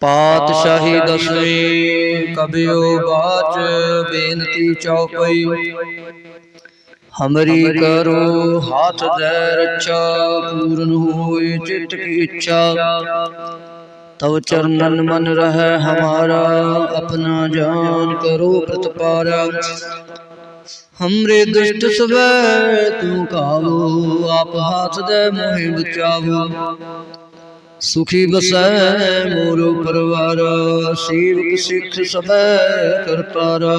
ਪਾਤਸ਼ਾਹੀ ਦਸਵੇਂ ਕਬਿਓ ਬਾਚ ਬੇਨਤੀ ਚਉਪਈ ਹਮਰੀ ਕਰੋ ਹਾਥ ਦੇ ਰੱਛਾ, ਪੂਰਨ ਹੋਏ ਚਿਤ ਕੀ ਇੱਛਾ। ਤਵ ਚਰਨਨ ਮਨ ਰਹਿ ਹਮਾਰਾ, ਆਪਣਾ ਜਾਨ ਕਰੋ ਪ੍ਰਤਪਾਰਾ। ਹਮਰੇ ਦੁਸ਼ਟ ਸਵੈ, ਤੂੰ ਕਾਵੋ, ਆਪ ਹਾਥ ਦੇ ਮੋਹਿ ਬਚਾਵੋ। ਸੁਖੀ ਬਸੈ ਮੋਰ ਪਰਵਾਰ, ਸੇਵਕ ਸਿੱਖ ਸਭੈ ਕਰਤਾਰਾ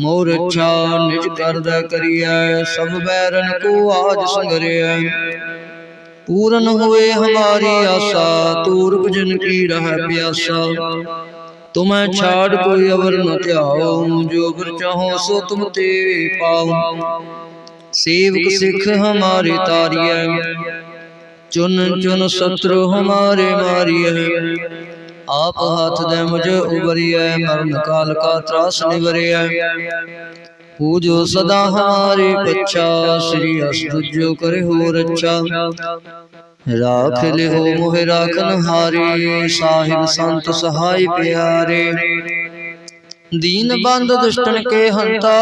ਮੋਰ ਇੱਛਾ ਨਿਜ ਕਰਦਾ ਕਰੀਐ, ਸਭ ਬੈਰਨ ਕੋ ਆਜ ਸੰਗਰਿਐ। ਪੂਰਨ ਹੋਏ ਹਮਾਰੀ ਆਸਾ ਤੂਰਪ ਜਨ ਕੀ ਰਹਿ ਪਿਆਸਾ। ਤੁਮੈ ਛਾੜ ਕੋਈ ਅਵਰ ਨ ਧਿਆਓ ਜੋ ਬਰ ਚਾਹੋ ਸੋ ਤੁਮ ਤੇ ਪਾਉ। ਸੇਵਕ ਸਿੱਖ ਹਮਾਰੇ ਤਾਰੀਐ। ਚੁਨ ਚੁਨ ਸਤਰੂ ਹਮਾਰੇ ਮਾਰੀਐ ਆਪ ਹੱਥ ਦੇ ਮੁਝ ਉਬਰੀਐ, ਮਰਨ ਕਾਲ ਕਾ ਤਰਾਸ ਨਿਵਰਿਐ। ਪੂਜੋ ਸਦਾ ਹਮਾਰੇ ਪੱਛਾ, ਸ੍ਰੀ ਅਸਤੁਜੋ ਕਰੇ ਹੋ ਰੱਛਾ। ਰਾਖ ਲਿਓ ਮੋਹਿ ਰਾਖਨ ਹਾਰੀ ਸਾਹਿਬ ਸੰਤ ਸਹਾਈ ਪਿਆਰੇ। ਦੀਨ ਬੰਦ ਦੁਸ਼ਟਨ ਕੇ ਹੰਤਾ,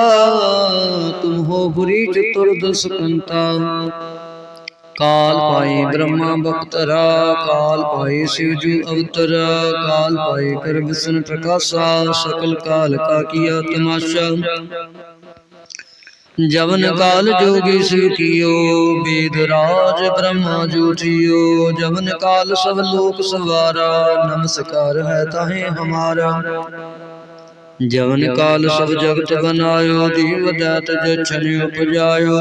ਤੁਮ ਹੋ ਬੁਰੀ ਚਤੁਰ ਦਸਕੰਤਾ। ਕਾਲ ਪਾਈ ਬ੍ਰਹਮਾ ਬਖਤਰਾ ਕਾਲ ਪਾਈ ਸਿਵ ਜੂ ਅਵਤਰਾ ਕਾਲ ਪਾਈ ਕਰ ਵਿਸ਼ਨ ਪ੍ਰਕਾਸ਼ਾ ਸਕਲ ਕਾਲ ਕਾ ਕੀਆ ਤਮਾਸ਼ਾ। ਜਵਨ ਕਾਲ ਜੋਗੀ ਸਿਵ ਕੀਓ ਬੇਦ ਰਾਜ ਬ੍ਰਹਮਾ ਜੂਠਿਓ ਜਵਨ ਕਾਲ ਸਭ ਲੋਕ ਸਵਾਰਾ ਨਮਸਕਾਰ ਹੈ ਤਾਹੇ ਹਮਾਰਾ। ਜਵਨ ਕਾਲ ਸਭ ਜਗਤ ਬਨਾਇਓ ਦੀਵ ਦਾਤ ਜਛਨ ਉਪਜਾਇਓ।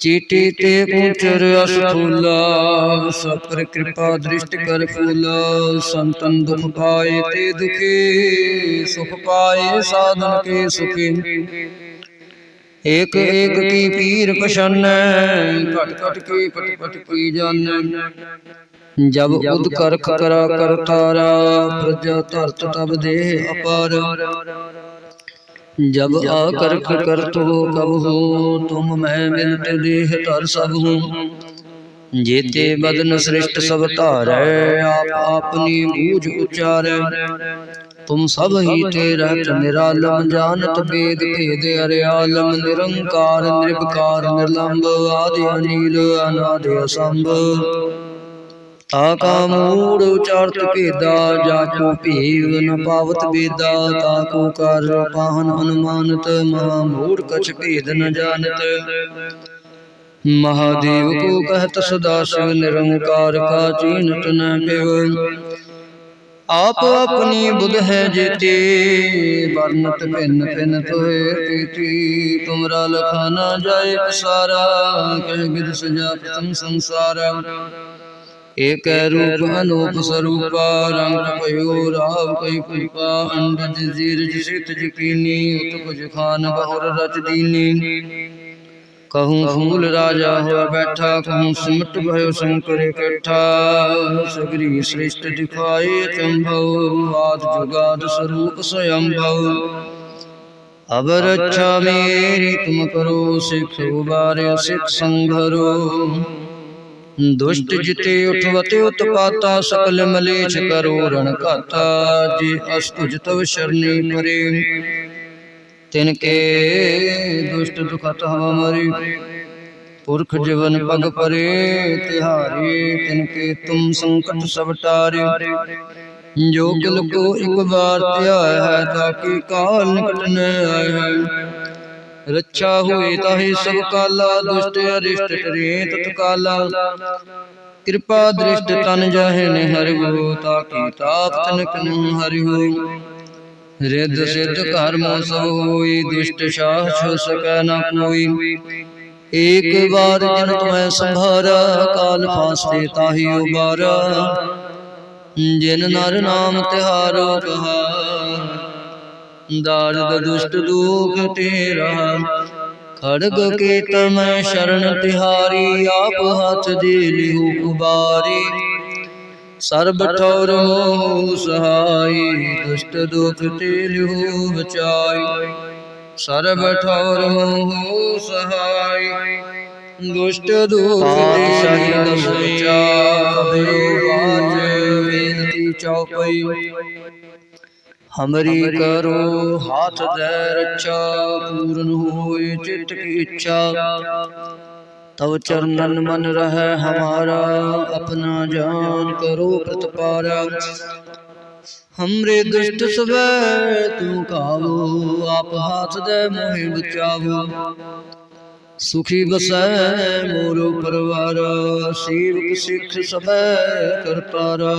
ਚੀਟੀ ਤੇ ਪੂਚਰ ਅਸਥੂਲਾ ਸਪਰ ਕਿਰਪਾ ਦ੍ਰਿਸ਼ਟ ਕਰ ਫੂਲਾ, ਸੰਤਨ ਦੁਖ ਪਾਏ ਤੇ ਦੁਖੀ, ਸੁਖ ਪਾਏ, ਸਾਧਨ ਕੇ ਸੁਖੀ। ਏਕ ਏਕ ਕੀ ਪੀਰ ਪਛਾਨੈ, ਘਟ ਘਟ ਕੀ ਪਟ ਪਟ ਪੀ ਜਾਣੈ। ਜਬ ਉਦ ਕਰਖ ਕਰਾ ਕਰਤਾਰਾ, ਪ੍ਰਜਾ ਧਰਤ ਤਬ ਦੇਹ ਅਪਾਰ। जब आकर्क कर तो कब हो तुम मैं मिलत देह तर सब हूँ जेते बदन श्रेष्ठ सब तारै आप अपनी बूझ उचारै तुम सब ही तेरत निरालम जानत वेद भेद अर्यालम निरंकार निर्विकार निर्लंब आदि अनिल अनादि असंभ ਤਾਕਾ ਮੂੜ ਉਚਾਰਤ ਭੇਦਾ ਜਾਕੋ ਭੇਵ ਨ ਪਾਵਤ ਬੇਦਾ ਤਾਕੋ ਕਰ ਪਾਹਨ ਅਨੁਮਾਨਤ, ਮਹਾ ਮੂੜ ਕਛ ਭੇਦ ਨ ਜਾਣਤ। ਮਹਾਦੇਵ ਕੋ ਕਹਤ ਸਦਾ ਸਿਵ ਨਿਰੰਕਾਰ ਕਾ ਚੀਨਤ ਨ ਪਿਵ। ਆਪ ਆਪਣੀ ਬੁਧ ਹੈ ਜੇਤੇ, ਵਰਨਤ ਭਿੰਨ ਭਿੰਨ ਤੋਏ ਤੀਤੀ ਤੁਮਰਾ ਲਖਾ ਜਾਏ ਪਸਾਰਾ, ਕਹਿ ਬਿਦ ਸਜਾ ਪ੍ਰਥਮ ਸੰਸਾਰਾ। ایک روپ انوپ سروپا رنگ پیو راو کئی پیپا انڈ جزیر جشت جکینی اتکج خان بہر رچ دینی کہوں فول راجا ہوا بیٹھا کہوں سمٹ بھیو شنکر اکٹھا سگری سرشت دکھائے چمبھو آد جگاد سروپ سیمبھو ابر اچھا میری تم کرو سکھ ابارے سکھ سنگھرو ਦੁਸ਼ਟ ਜਿਤੇ ਉਠਵਤੇ ਉਤਪਾਤਾ ਸਕਲ ਮਲੇਛ ਕਰੋ, ਰਣ ਘਾਤਾ, ਜੇ ਅਸਤੁਜ ਤਵ ਸ਼ਰਨੀ ਪਰੇ। ਤਿਨ ਕੇ ਦੁਸ਼ਟ ਦੁਖਤ ਹਵ ਮਰੀ, ਪੁਰਖ ਜੀਵਨ ਪਗ ਪਰੇ, ਤਿਹਾਰੇ। ਤਿਨ ਕੇ ਤੁਮ ਸੰਕਟ ਸਭ ਟਾਰੇ ਜੋ ਕਿਲ ਕੋ ਇੱਕ ਵਾਰ ਧਿਆਇਆ ਹੈ, ਤਾਂ ਕਿ ਕਾਲ ਨਿਕਟ ਨ ਆਏ ਹੈ। ਰੱਛਾ ਹੋਏ ਤਾਹੇ ਸਭ ਕਾਲਾ, ਦੁਸ਼ਟ ਅਰਿਸ਼ਟ ਟਰੇ ਤਤ ਕਾਲਾ। ਕਿਰਪਾ ਦ੍ਰਿਸ਼ਟ ਤਨ ਜਾਹੇ ਨੇ ਹਰਿ ਤਾ ਕੀ ਤਾਪ ਤਨਕ ਨੂੰ ਹਰਿ ਹੋ। ਰਿੱਧ ਸਿੱਧ ਘਰ ਮੋ ਸਭ ਹੋਈ, ਦੁਸ਼ਟ ਸ਼ਾਹ ਛੁ ਸਕੈ ਨਾ ਕੋਈ। ਏਕ ਵਾਰ ਜਨ ਤੁਮੈ ਸੰਭਾਰਾ ਕਾਲ ਫਾਸਤੇ ਤਾਹੀ ਉਬਾਰਾ। ਜਿਨ ਨਰ ਨਾਮ ਤਿਹਾਰੋ ਕਹਾ ਦਾਰਦ ਦੁਸ਼ਟ ਦੁਖ ਤੇਰਾ ਖੜਗ ਕੇ ਤਮ ਸ਼ਰਨ ਤਿਹਾਰੀ ਆਪ ਹੱਥ ਦੇ ਲਿਓ ਉਬਾਰੀ ਸਰਬ ਠੌਰ ਮੋਹ ਸਹਾਈ ਦੁਸ਼ਟ ਦੁਖ ਤੇ ਲਿਓ ਬਚਾਈ। ਸਰਬ ਠੌਰ ਮੋਹ ਸਹਾਈ ਦੁਸ਼ਟ ਦੁਖ ਤੇ ਬਚਾਈ। ਬਾਜ ਬੇਨਤੀ ਚੌਪਈ। ਹਮਰੀ ਕਰੋ ਹਾਥ ਦੇ ਰੱਛਾ ਪੂਰਨ ਹੋਏ ਚਿਤ ਕੀ ਇੱਛਾ ਤਵ ਚਰਨਨ ਮਨ ਰਹਿ ਹਮਾਰਾ ਆਪਣਾ ਜਾਨ ਕਰੋ ਪ੍ਰਤਪਾਰਾ ਹਮਰੇ ਦੁਸ਼ਟ ਸਵੈ ਤੂੰ ਕਾਵੋ ਆਪ ਹਾਥ ਦੇ ਮੋਹਿ ਬਚਾਵੋ ਸੁਖੀ ਬਸੈ ਮੋਰੋ ਪਰਵਾਰ ਸੇਵਕ ਸਿੱਖ ਸਭੈ ਕਰਤਾਰਾ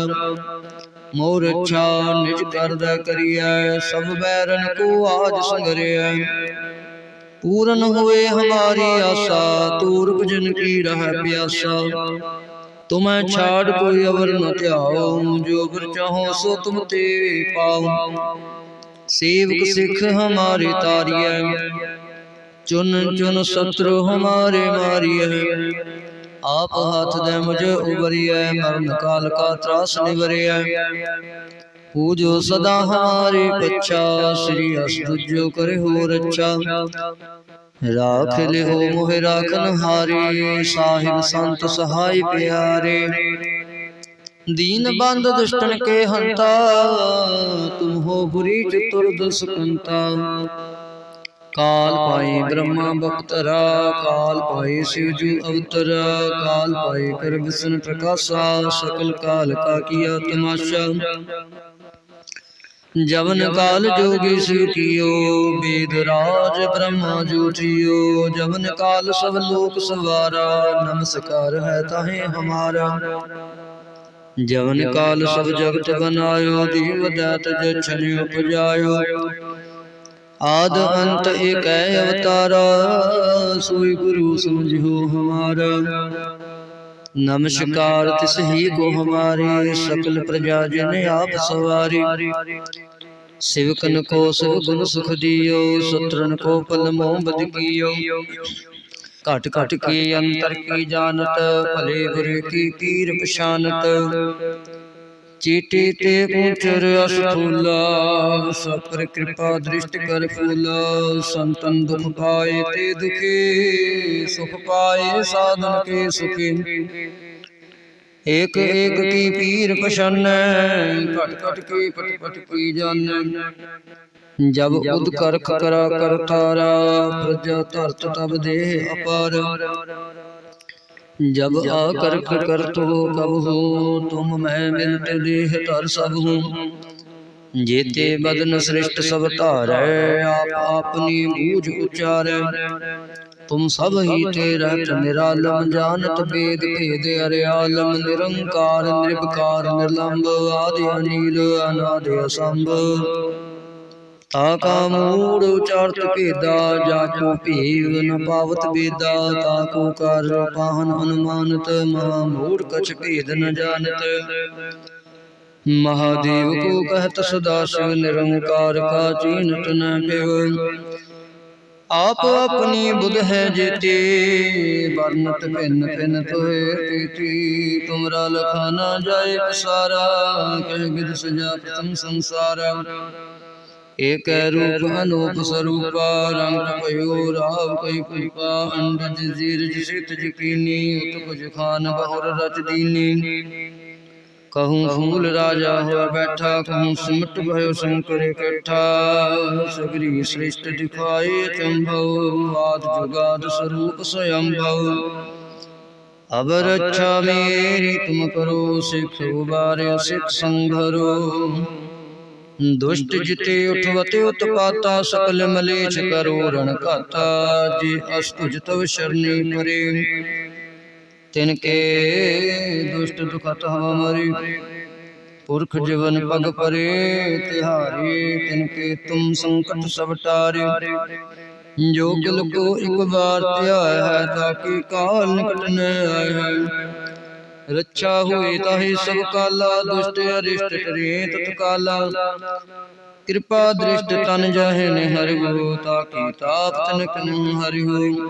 ਮੋਰ ਇੱਛਾ ਨਿਜ ਕਰਦਾ ਕਰੀਐ ਸਭ ਬੈਰਨ ਕੋ ਆਜ ਸੰਗਰਿਐ। ਪੂਰਨ ਹੋਏ ਹਮਾਰੀ ਆਸਾ ਤੂਰਕ ਜਨ ਕੀ ਰਹਿ ਪਿਆਸਾ। ਤੁਮੈ ਛਾੜ ਕੋਈ ਅਵਰ ਨ ਧਿਆਉ ਜੋ ਗੁਰ ਚਾਹੋ ਸੋ ਤੁਮ ਤੇ ਪਾਉ ਸੇਵਕ ਸਿੱਖ ਹਮਾਰੇ ਤਾਰੀਐ। ਚੁਨ ਚੁਨ ਸਤਰੂ ਹਮਾਰੇ ਮਾਰੀਐ। ਆਪ ਹੱਥ ਦੇ ਮੁਝ ਉਬਰੀਐ, ਮਰਨ ਕਾਲ ਕਾ ਤਰਾਸ ਨਿਵਰਿਐ। ਪੂਜੋ ਸਦਾ ਹਮਾਰੇ ਪਛਾ, ਸ੍ਰੀ ਅਸਤੁਜੋ ਕਰੇ ਹੋ ਰੱਛਾ ਰਾਖ ਲਿਓ ਮੋਹਿ ਰਾਖਨ ਹਾਰੀ, ਸਾਹਿਬ ਸੰਤ ਸਹਾਈ ਪਿਆਰੇ। ਦੀਨ ਬੰਦ ਦੁਸ਼ਟਨ ਕੇ ਹੰਤਾ, ਤੁਮ ਹੋ ਬੁਰੀ ਚਤੁਰ ਦਸਕੰਤਾ। ਕਾਲ ਪਾਈ ਬ੍ਰਹਮਾ ਬਖਤਰਾ ਕਾਲ ਪਾਈ ਸ਼ਿਵ ਜੂ ਅਵਤਰਾ ਕਾਲ ਪਾਈ ਕਰਬਸਨ ਪ੍ਰਕਾਸ਼ਾ ਸਕਲ ਕਾਲ ਕਾ ਕੀਆ ਤਮਾਸ਼ਾ। ਜਵਨ ਕਾਲ ਜੋਗੀ ਸੁਖੀਓ ਬੇਦ ਰਾਜ ਬ੍ਰਹਮਾ ਜੂਠਿਓ ਜਵਨ ਕਾਲ ਸਭ ਲੋਕ ਸਵਾਰਾ ਨਮਸਕਾਰ ਹੈ ਤਾਹੇ ਹਮਾਰਾ। ਜਵਨ ਕਾਲ ਸਭ ਜਗਤ ਬਨਾਇਓ ਦੀਵ ਦਾਤ ਜਛਨਿ ਉਪਜਾਇਓ ਆਦ ਅੰਤ ਏਕੈ ਅਵਤਾਰਾ। ਸੋਈ ਗੁਰੂ ਸਮਝਿਓ ਹਮਾਰਾ। ਨਮਸਕਾਰ ਤਿਸ ਹੀ ਕੋ ਹਮਾਰੇ। ਸਕਲ ਪ੍ਰਜਾ ਜਨ ਆਪ ਸਵਾਰੀ। ਸਿਵਕਨ ਕੋ ਸਿਵ ਗੁਣ ਸੁਖ ਦਿਓ। ਸਤਰਨ ਕੋ ਪਲ ਮੋਹ ਬਦ ਕੀਓ ਘਟ ਘਟ ਕੀ ਅੰਤਰ ਕੀ ਜਾਣਤ ਭਲੇ ਗੁਰ ਕੀ ਪੀਰ ਪਛਾਨਤ। ਚੀਟੀ ਤੇ ਕੁਚਰ ਅਸਥੂਲਾ ਸਪਰ ਕਿਰਪਾ ਦ੍ਰਿਸ਼ਟ ਕਰ ਫੂਲਾ, ਸੰਤਨ ਦੁਖ ਪਾਏ ਤੇ ਦੁਖੀ, ਸੁਖ ਪਾਏ ਸਾਧਨ ਕੇ ਸੁਖੀ। ਏਕ ਏਕ ਕੀ ਪੀਰ ਪਛਾਨੈ, ਘਟ ਘਟ ਕੀ ਪਟ ਪਟ ਕੀ ਜਾਣੈ। ਜਬ ਉਦ ਕਰਖ ਕਰਾ ਕਰਤਾਰਾ ਪ੍ਰਜਾ ਧਰਤ ਤਬ ਦੇਹ ਅਪਾਰ। जब आकर्क कर तो कब हो तुम मैं मिलत देह तर सब हूँ जेते बदन श्रेष्ठ सब तारै आप अपनी बूझ उचारै तुम सब ही तेरत निरालम जानत वेद भेद अर्यालम निरंकार निर्विकार निर्लंब आदि अनिल अनादि असंभ ਤਾਕਾ ਮੂੜ ਉਚਾਰਤ ਭੇਦਾ ਜਾਚੋ ਭੇਵ ਨ ਪਾਵਤ ਬੇਦਾ ਤਾਕੋ ਕਰ ਪਾਹਨ ਅਨੁਮਾਨਤ ਮਹਾ ਮੂੜ ਕਛ ਭੇਦ ਨ ਜਾਣਤ। ਮਹਾਦੇਵ ਕੋ ਕਹਤ ਸਦਾ ਸ਼ਿਵ ਨਿਰੰਕਾਰ ਕਾ ਚੀਨਤ ਨ ਪਿਵ। ਆਪ ਆਪਣੀ ਬੁਧ ਹੈ ਜੇਤੇ ਵਰਨਤ ਭਿੰਨ ਭਿੰਨ ਤੋਏ ਤੀਤੀ ਤੁਮਰਾ ਲਖਾ ਨਾ ਜਾਏ ਪਸਾਰਾ ਕਹਿ ਗਿਦ ਸਜਾ ਪ੍ਰਥਮ ਸੰਸਾਰਾ। ایک روپ انوپ سروپا رنگ پیو راو کئی پیپا انڈ جزیر جشت جکینی اتکج خان بہر رچ دینی کہوں فول راجا ہوا بیٹھا کہوں سمٹ بھیو شنکر اکٹھا سگری سرشت دکھائے چمبھو آد جگاد سروپ سیمبھو ابر اچھا میری تم کرو سکھ ابارے سکھ سنگھرو ਦੁਸ਼ਟ ਜਿਤੇ ਉਠਵਤੇ ਉਤਪਾਤਾ ਸਕਲ ਮਲੇਛ ਕਰੋ, ਰਣ ਘਾਤਾ, ਜੇ ਅਸਤੁਜ ਤਵ ਸ਼ਰਨੀ ਪਰੇ। ਤਿਨ ਕੇ ਦੁਸ਼ਟ ਦੁਖਤ ਹਵ ਮਰੀ, ਪੁਰਖ ਜੀਵਨ ਪਗ ਪਰੇ, ਤਿਹਾਰੇ। ਤਿਨ ਕੇ ਤੁਮ ਸੰਕਟ ਸਭ ਟਾਰੇ ਜੋ ਕਿਲ ਕੋ ਇੱਕ ਵਾਰ ਧਿਆਇਆ ਹੈ, ਤਾਂ ਕਿ ਕਾਲ ਨਿਕਟ ਨ ਆਏ ਹੈ। ਰੱਛਾ ਹੋਏ ਤਾਹੇ ਸਭ ਕਾਲਾ, ਦੁਸ਼ਟ ਅਰਿਸ਼ਟ ਟਰੇ ਤਤ ਕਾਲਾ ਕਿਰਪਾ ਦ੍ਰਿਸ਼ਟ ਤਨ ਜਹ ਨੇ ਹਰਿਓ ਤਾਕੀ ਤਾਪ ਤਨਕ ਨੂੰ ਹਰਿਓ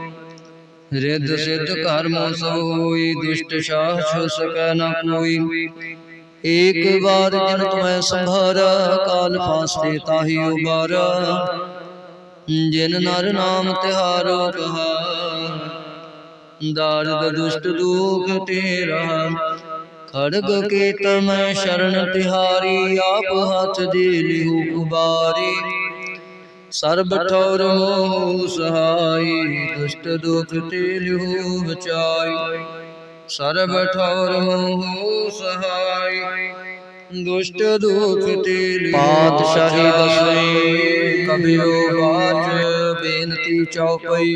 ਰਿੱਧ ਸਿੱਧ ਕਰਮ ਸੋ ਹੋਈ, ਦੁਸ਼ਟ ਸ਼ਾਹ ਛੁ ਸਕੈ ਨ ਕੋਈ। ਏਕ ਵਾਰ ਜਨ ਤੁਮੈ ਸੰਭਾਰਾ ਕਾਲ ਫਾਸਤੇ ਤਾਹੀ ਉਬਾਰਾ। ਜਿਨ ਨਰ ਨਾਮ ਤਿਹਾਰੋ ਕਹਾ ਦਾਰਦ ਦੁਸ਼ਟ ਦੁਖ ਤੇਰਾ ਖੜਗ ਕੇ ਤਮੈ ਸ਼ਰਨ ਤਿਹਾਰੀ ਆਪ ਹੱਥ ਦੇ ਲਿਹੁ ਉਬਾਰੀ ਸਰਬ ਠੌਰ ਮੋਹ ਸਹਾਈ ਦੁਸ਼ਟ ਦੁਖ ਤੇ ਲਿਹੁ ਬਚਾਈ। ਸਰਬ ਠੌਰ ਮੋਹ ਸਹਾਈ ਦੁਸ਼ਟ ਦੁਖ ਤੇ ਲਿਹੁ ਪਾਤਸ਼ਾਹੀ ਦਸਵੇਂ ਕਬਿਓ ਬਾਚ ਬੇਨਤੀ ਚੌਪਈ।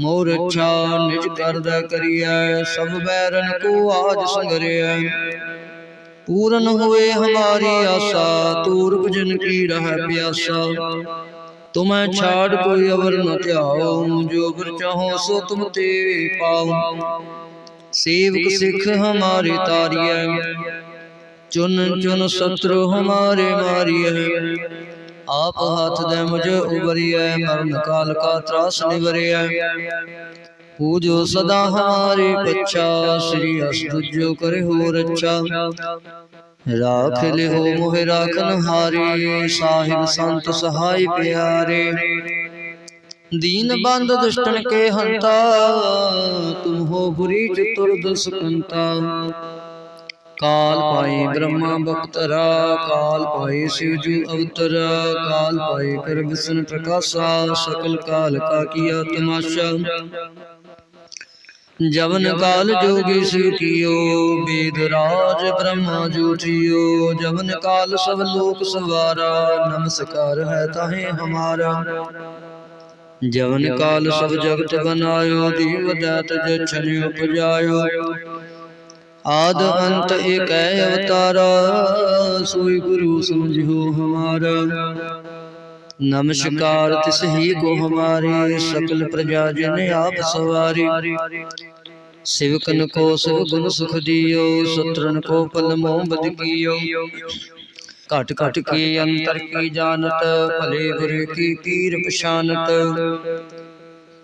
ਮੋਰ ਅੱਛਾ ਨਿਜ ਕਰਦਾ ਕਰੀਐ ਸਭ ਬੈਰਨ ਕੋ ਆਜ ਸੰਗਰਿਐ। ਪੂਰਨ ਹੋਏ ਹਮਾਰੀ ਆਸਾ ਤੂਰਪ ਜਨ ਕੀ ਰਹਿ ਪਿਆਸਾ। ਤੁਮੈ ਛਾੜ ਕੋਈ ਅਵਰ ਨ ਧਿਆਉ ਜੋ ਬਰ ਚਾਹੋ ਸੋ ਤੁਮ ਤੇ ਪਾਉ। ਸੇਵਕ ਸਿੱਖ ਹਮਾਰੇ ਤਾਰੀਐ। ਚੁਨ ਚੁਨ ਸਤਰ ਹਮਾਰੇ ਮਾਰੀਐ। ਆਪ ਹੱਥ ਦੇ ਮੁਝ ਉਬਰੀਐ, ਮਰਨ ਕਾਲ ਕਾ ਤਰਾਸ ਨਿਵਰਿਐ। ਪੂਜੋ ਸਦਾ ਹਮਾਰੇ ਪੱਛਾ, ਸ੍ਰੀ ਅਸਤੁਜੋ ਕਰੇ ਹੋ ਰੱਛਾ ਰਾਖ ਲਿਓ ਮੋਹਿ ਰਾਖਨ ਹਾਰੇ, ਸਾਹਿਬ ਸੰਤ ਸਹਾਈ ਪਿਆਰੇ। ਦੀਨ ਬੰਦ ਦੁਸ਼ਟਨ ਕੇ ਹੰਤਾ, ਤੁਮ ਹੋ ਬੁਰੀ ਚਤੁਰ ਦਸਕੰਤਾ। ਕਾਲ ਪਾਈ ਬ੍ਰਹਮਾ ਬਖਤਰਾ ਕਾਲ ਪਾਈ ਸ਼ਿਵ ਜੂ ਅਵਤਰਾ ਕਾਲ ਪਾਈ ਕਰਬਸਨ ਪ੍ਰਕਾਸ਼ਾ ਸਕਲ ਕਾਲ ਕਾ ਕੀਆ ਤਮਾਸ਼ਾ। ਜਵਨ ਕਾਲ ਜੋਗੀ ਸਿਕਿਓ ਬੇਦ ਰਾਜ ਬ੍ਰਹਮਾ ਜੋਤਿਓ ਜਵਨ ਕਾਲ ਸਭ ਲੋਕ ਸਵਾਰਾ ਨਮਸਕਾਰ ਹੈ ਤਾਹੇ ਹਮਾਰਾ। ਜਵਨ ਕਾਲ ਸਭ ਜਗਤ ਬਨਾਇਓ ਦੀਵ ਦਾਤ ਜਛਨਿ ਉਪਜਾਇਓ ਆਦ ਅੰਤ ਏਕੈ ਅਵਤਾਰਾ। ਸੋਈ ਗੁਰੂ ਸਮਝਿਓ ਹਮਾਰਾ। ਨਮਸਕਾਰ ਤਿਸ ਹੀ ਕੋ ਹਮਾਰੇ। ਸਕਲ ਪ੍ਰਜਾ ਜਨ ਆਪ ਸਵਾਰੀ। ਸਿਵਕਨ ਕੋ ਸਿਵ ਗੁਣ ਸੁਖ ਦਿਓ। ਸੁਤਰਨ ਕੋ ਪਲ ਮੋਹ ਬਦ ਕੀਓ ਘਟ ਘਟ ਕੀ ਅੰਤਰ ਕੀ ਜਾਣਤ। ਭਲੇ ਗੁਰ ਕੀ ਪੀਰ ਪਛਾਨਤ।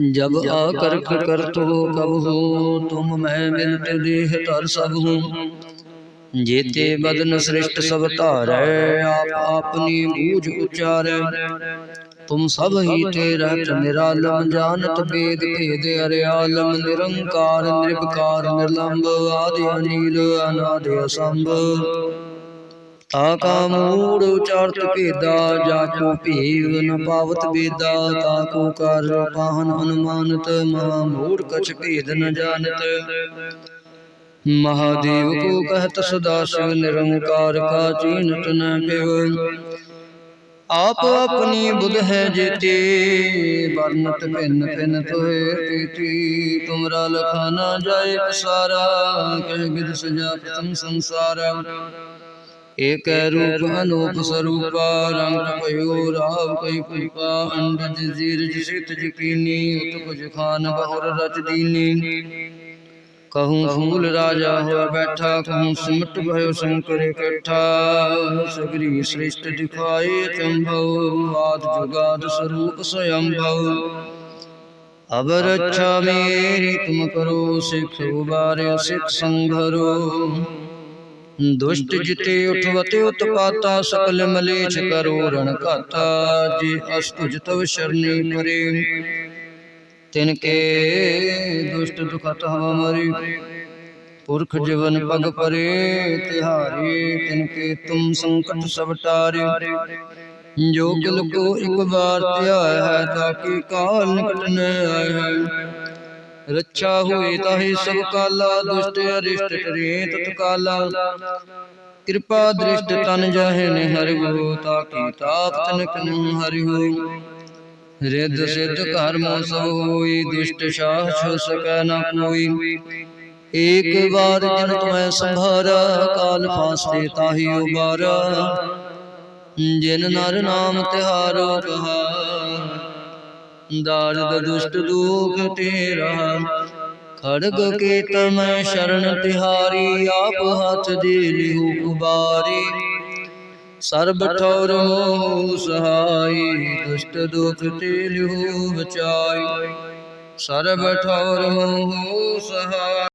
जब आकर्क कर तो कब हो तुम मैं मिलत देह तर सब हूँ जेते बदन श्रेष्ठ सब तारै आप अपनी बूझ उचारै तुम सब ही ते रहत निरालम जानत वेद भेद अरियालम निरंकार निर्विकार निर्लंब आदि अनिल अनादि असंभ ਤਾਕਾ ਮੂੜ ਉਚਾਰਤ ਭੇਦਾ, ਜਾ ਕੋ ਭੇਵ ਨ ਪਾਵਤ ਬੇਦਾ ਤਾ ਕੋ ਕਰ ਪਾਹਨ ਅਨੁਮਾਨਤ ਮਹਾ ਮੂੜ ਕਛ ਭੇਦ ਨ ਜਾਣਤ। ਮਹਾਦੇਵ ਕੋ ਕਹਤ ਸਦਾ ਸਿਵ ਨਿਰੰਕਾਰ ਕਾ ਚੀਨਤ ਨ ਪਿਵ। ਆਪ ਆਪਣੀ ਬੁਧ ਹੈ ਜੇਤੇ, ਵਰਨਤ ਭਿੰਨ ਭਿੰਨ ਤੋਏ ਪੀਤੀ। ਤੁਮਰਾ ਲਖਾ ਜਾਏ ਪਸਾਰਾ, ਕਹਿ ਬਿਦ ਸਜਾ ਪ੍ਰਥਮ ਸੰਸਾਰਾ। ایک روپ انوپ سروپا رنگ پیو راو کئی پیپا انڈج زیر جشت جکینی ات کج بہر رچ دینی کہوں پھول راجا ہوا بیٹھا کہوں سمٹ بھیو شنکر اکٹھا سگری سرشت دکھائے چمبھو آد جگاد سروپ سیمبھو ابر اچھا میری تم کرو سکھ ابارے سکھ سنگھرو ਦੁਸ਼ਟ ਜਿਤੇ ਉਠਵਤੇ ਉਤਪਾਤਾ ਸਕਲ ਮਲੇਛ ਕਰੋ ਰਣ ਘਾਤਾ ਜੇ ਅਸਤੁਜ ਤਵ ਸ਼ਰਨੀ ਪਰੇ ਤਿਨ ਕੇ ਦੁਸ਼ਟ ਦੁਖਤ ਹਵਾ ਮਰੀ। ਪੁਰਖ ਜੀਵਨ ਪਗ ਪਰੇ ਤਿਹਾਰੇ। ਤਿਨ ਕੇ ਤੁਮ ਸੰਕਟ ਸਭ ਟਾਰੇ ਜੋ ਕਿਲ ਕੋ ਇੱਕ ਵਾਰ ਧਿਆਇਆ ਹੈ ਤਾਕਿ ਕਾਲ ਨਿਕਟ ਨ ਆਏ ਹੈ। ਰੱਛਾ ਹੋਏ ਤਾਹੀ ਸਭ ਕਾਲਾ, ਦੁਸ਼ਟ ਅਰਿਸ਼ਟ ਟਰੇ ਤਤ ਕਾਲਾ ਕਿਰਪਾ ਦ੍ਰਿਸ਼ਟ ਤਨ ਜਾਹੇ ਨੇ ਹਰਿ ਗੋ ਤਾਕੀ ਤਾਪ ਤਨਕ ਨ ਹਰਿ ਹੋ। ਰਿੱਧ ਸਿੱਧ ਘਰ ਮੋ ਸਭ ਹੋਈ, ਦੁਸ਼ਟ ਸ਼ਾਹ ਛੁ ਸਕੈ ਨ ਕੋਈ। ਏਕ ਵਾਰ ਜਨ ਤੁਮੈ ਸੰਭਾਰਾ, ਕਾਲ ਫਾਸਤੇ ਤਾਹੀ ਉਬਾਰਾ। ਜਿਨ ਨਰ ਨਾਮ ਤਿਹਾਰੋ ਕਹਾ। ਦਾਰਦ ਦੁਸ਼ਟ ਦੁਖ ਤੇਰਾ। ਖੜਗ ਕੇ ਤਮੈ ਸ਼ਰਨ ਤਿਹਾਰੀ, ਆਪ ਹੱਥ ਦੇ ਲਿਹੁ ਉਬਾਰੀ ਸਰਬ ਠੌਰ ਮੋਹ ਸਹਾਈ, ਦੁਸ਼ਟ ਦੁਖ ਤੇ ਲਿਹੁ ਬਚਾਈ। ਸਰਬ ਠੌਰ ਮੋਹ ਸਹਾਈ।